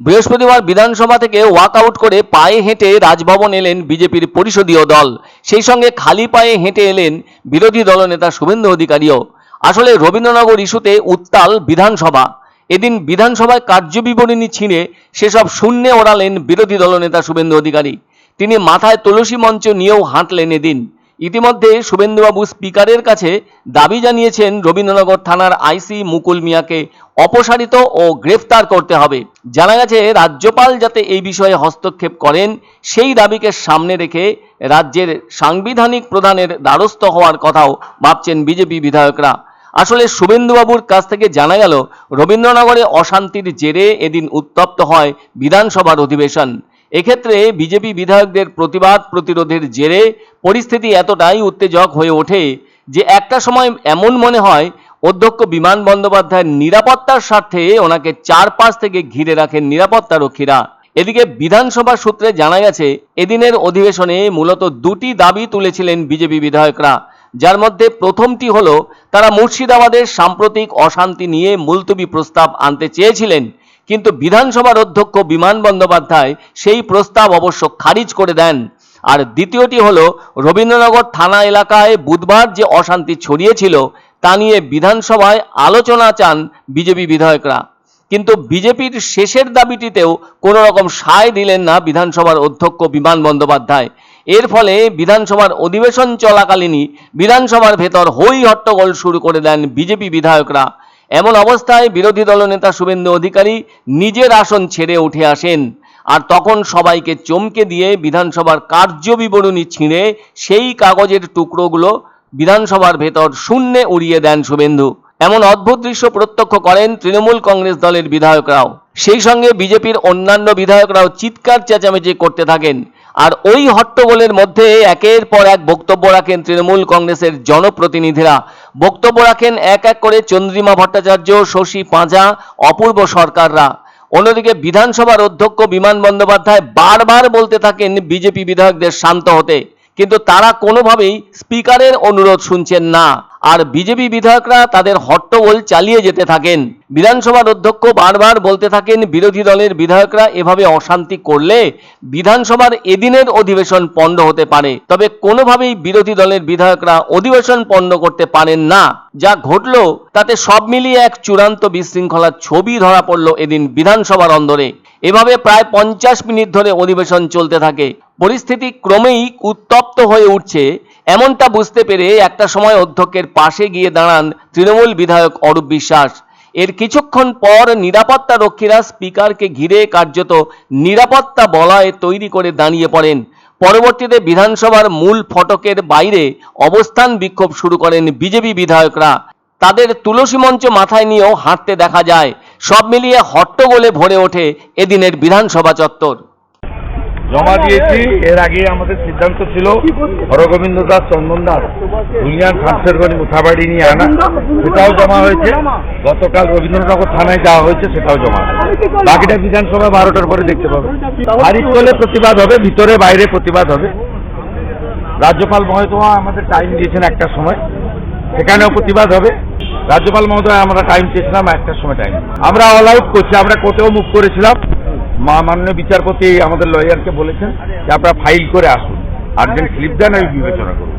বৃহস্পতিবার বিধানসভা থেকে ওয়াকআউট করে পায়ে হেঁটে রাজভবন এলেন বিজেপির পরিষদীয় দল। সেই সঙ্গে খালি পায়ে হেঁটে এলেন বিরোধী দলনেতা শুভেন্দু অধিকারীও। আসলে রবীন্দ্রনগর ইস্যুতে উত্তাল বিধানসভা। এদিন বিধানসভায় কার্যবিবরণী ছিঁড়ে সেসব শূন্যে ওড়ালেন বিরোধী দলনেতা শুভেন্দু অধিকারী। তিনি মাথায় তুলসী মঞ্চ নিয়েও হাঁটলেন এদিন। ইতিমধ্যে শুভেন্দুবাবু স্পিকারের কাছে দাবি জানিয়েছেন রবীন্দ্রনগর থানার আইসি মুকুল মিয়াকে অপসারিত ও গ্রেফতার করতে হবে। জানা গেছে, রাজ্যপাল যাতে এই বিষয়ে হস্তক্ষেপ করেন, সেই দাবিকে সামনে রেখে রাজ্যের সাংবিধানিক প্রধানের দ্বারস্থ হওয়ার কথাও ভাবছেন বিজেপি বিধায়করা। আসলে শুভেন্দুবাবুর কাছ থেকে জানা গেল, রবীন্দ্রনগরে অশান্তির জেরে এদিন উত্তপ্ত হয় বিধানসভার অধিবেশন। এক্ষেত্রে বিজেপি বিধায়কদের প্রতিবাদ প্রতিরোধের জেরে পরিস্থিতি এতটাই উত্তেজক হয়ে ওঠে যে একটা সময় এমন মনে হয়, অধ্যক্ষ বিমান বন্দ্যোপাধ্যায়ের নিরাপত্তার স্বার্থে ওনাকে চারপাশ থেকে ঘিরে রাখেন নিরাপত্তা রক্ষীরা এদিকে বিধানসভা সূত্রে জানা গেছে, এদিনের অধিবেশনে মূলত দুটি দাবি তুলেছিলেন বিজেপি বিধায়করা। যার মধ্যে প্রথমটি হল, তারা মুর্শিদাবাদের সাম্প্রতিক অশান্তি নিয়ে মুলতবি প্রস্তাব আনতে চেয়েছিলেন। কিন্তু বিধানসভার অধ্যক্ষ বিমান বন্দ্যোপাধ্যায় সেই প্রস্তাব অবশ্য খারিজ করে দেন। আর দ্বিতীয়টি হল, রবীন্দ্রনগর থানা এলাকায় বুধবার যে অশান্তি ছড়িয়েছিল, তা নিয়ে বিধানসভায় আলোচনা চান বিজেপি বিধায়করা। কিন্তু বিজেপির শেষের দাবিটিতেও কোনো রকম সায় দিলেন না বিধানসভার অধ্যক্ষ বিমান বন্দ্যোপাধ্যায়। এর ফলে বিধানসভার অধিবেশন চলাকালীনই বিধানসভার ভেতর হই হট্টগোল শুরু করে দেন বিজেপি বিধায়করা। এমন অবস্থায় বিরোধী দলনেতা শুভেন্দু অধিকারী নিজের আসন ছেড়ে উঠে আসেন। আর তখন সবাইকে চমকে দিয়ে বিধানসভার কার্যবিবরণী ছিঁড়ে সেই কাগজের টুকরোগুলো বিধানসভার ভেতর শূন্যে উড়িয়ে দেন শুভেন্দু। এমন অদ্ভুত দৃশ্য প্রত্যক্ষ করেন তৃণমূল কংগ্রেস দলের বিধায়করাও। সেই সঙ্গে বিজেপির অন্যান্য বিধায়করাও চিৎকার চেঁচামেচি করতে থাকেন। আর ওই হট্টগোলের মধ্যে একের পর এক বক্তব্য রাখেন তৃণমূল কংগ্রেসের জনপ্রতিনিধিরা। বক্তব্য রাখেন এক এক করে চন্দ্রিমা ভট্টাচার্য, শশী পাঁজা, অপূর্ব সরকাররা। অন্যদিকে বিধানসভার অধ্যক্ষ বিমান বন্দ্যোপাধ্যায় বারবার বলতে থাকেন বিজেপি বিধায়কদের শান্ত হতে। কিন্তু তারা কোনোভাবেই স্পিকারের অনুরোধ শুনছেন না। আর বিজেপি বিধায়করা তাদের হট্টগোল চালিয়ে যেতে থাকেন। বিধানসভার অধ্যক্ষ বারবার বলতে থাকেন, বিরোধী দলের বিধায়করা এভাবে অশান্তি করলে বিধানসভার এদিনের অধিবেশন পণ্ড হতে পারে। তবে কোনোভাবেই বিরোধী দলের বিধায়করা অধিবেশন পণ্ড করতে পারেন না। যা ঘটল, তাতে সব মিলিয়ে এক চূড়ান্ত বিশৃঙ্খলার ছবি ধরা পড়ল এদিন বিধানসভার অন্দরে। এভাবে প্রায় পঞ্চাশ মিনিট ধরে অধিবেশন চলতে থাকে। পরিস্থিতি ক্রমেই উত্তপ্ত হয়ে উঠছে এমনটা বুঝতে পেরে একটা সময় অধ্যক্ষের পাশে গিয়ে দাঁড়ান তৃণমূল বিধায়ক অরূপ বিশ্বাস। এর কিছুক্ষণ পর নিরাপত্তা রক্ষীরা স্পিকারকে ঘিরে কার্যত নিরাপত্তা বলয় তৈরি করে দাঁড়িয়ে পড়েন। পরবর্তীতে বিধানসভার মূল ফটকের বাইরে অবস্থান বিক্ষোভ শুরু করেন বিজেপি বিধায়করা। তাদের তুলসী মঞ্চ মাথায় নিয়েও হাঁটতে দেখা যায়। সব মিলিয়ে হট্টগোলে ভরে ওঠে এদিনের বিধানসভা চত্বর। জমা দিয়েছি। এর আগে আমাদের সিদ্ধান্ত ছিল, হরগোবিন্দ দাস, চন্দন দাস ইউনিয়ন খানসেরগঞ্জ মুথাবাড়ি নিয়ে আনা, সেটাও জমা হয়েছে। গতকাল রবীন্দ্রনগর থানায় যাওয়া হয়েছে, সেটাও জমা বাকিটা বিধানসভা বারোটার পরে দেখতে পাবে। খারিজ করলে প্রতিবাদ হবে, ভিতরে বাইরে প্রতিবাদ হবে। রাজ্যপাল মহোদয় আমাদের টাইম দিয়েছেন একটা সময়, সেখানেও প্রতিবাদ হবে। রাজ্যপাল মহোদয়, আমরা টাইম চেয়েছিলাম একটার সময় টাইম আমরা অল আউট করছি, আমরা কোর্টেও মুখ করেছিলাম। মা মাননীয় বিচারপতি আমাদের লয়ারকে বলেছেন যে আপনারা ফাইল করে আসুন। আর্জেন্ট স্লিপ দেন, আমি বিবেচনা করব।